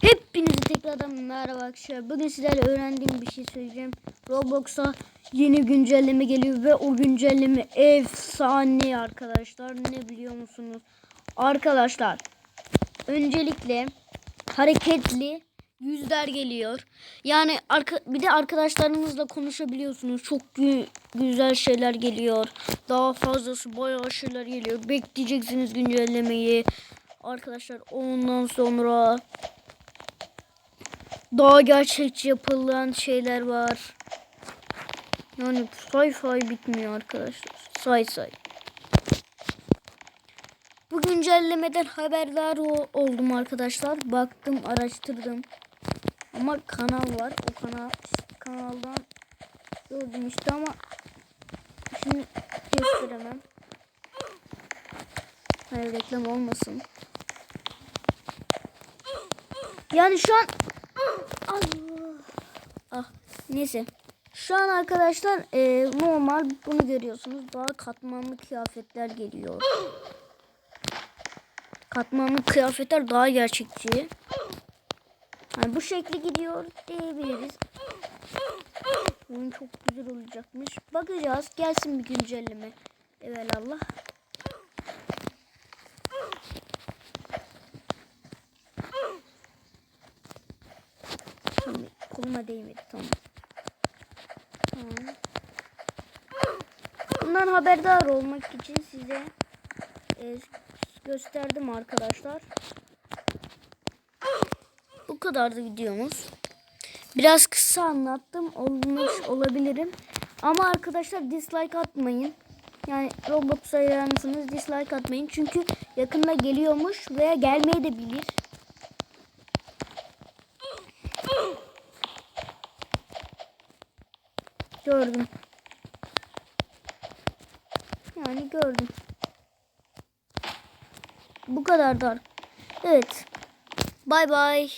Hepinize tekrardan merhaba arkadaşlar. Bugün sizlerle öğrendiğim bir şey söyleyeceğim. Roblox'a yeni güncelleme geliyor ve o güncelleme efsane arkadaşlar. Ne biliyor musunuz? Arkadaşlar öncelikle hareketli yüzler geliyor. Yani arka, bir de arkadaşlarınızla konuşabiliyorsunuz. Çok gü- güzel şeyler geliyor. Daha fazlası bayağı şeyler geliyor. Bekleyeceksiniz güncellemeyi. Arkadaşlar ondan sonra daha gerçekçi yapılan şeyler var. Yani say say bitmiyor arkadaşlar. Say say. Bu güncellemeden haberdar oldum arkadaşlar. Baktım, araştırdım. Ama kanal var. O kanal kanaldan gördüm işte ama şimdi gösteremem. Hayır reklam olmasın. Yani şu an. Ah neyse. Şu an arkadaşlar e, normal bunu görüyorsunuz. Daha katmanlı kıyafetler geliyor. Katmanlı kıyafetler daha gerçekçi. Yani bu şekli gidiyor diyebiliriz. Oyun çok güzel olacakmış. Bakacağız. Gelsin bir güncelleme. Evelallah. Koluma değmedi. Tamam. Bundan haberdar olmak için size e, gösterdim arkadaşlar. Bu kadardı videomuz. Biraz kısa anlattım. Olmuş olabilirim. Ama arkadaşlar dislike atmayın. Yani Roblox sayar mısınız? Dislike atmayın. Çünkü yakında geliyormuş veya gelmeye de bilir. Gördüm. Yani gördüm. Bu kadar da. Evet. Bay bay.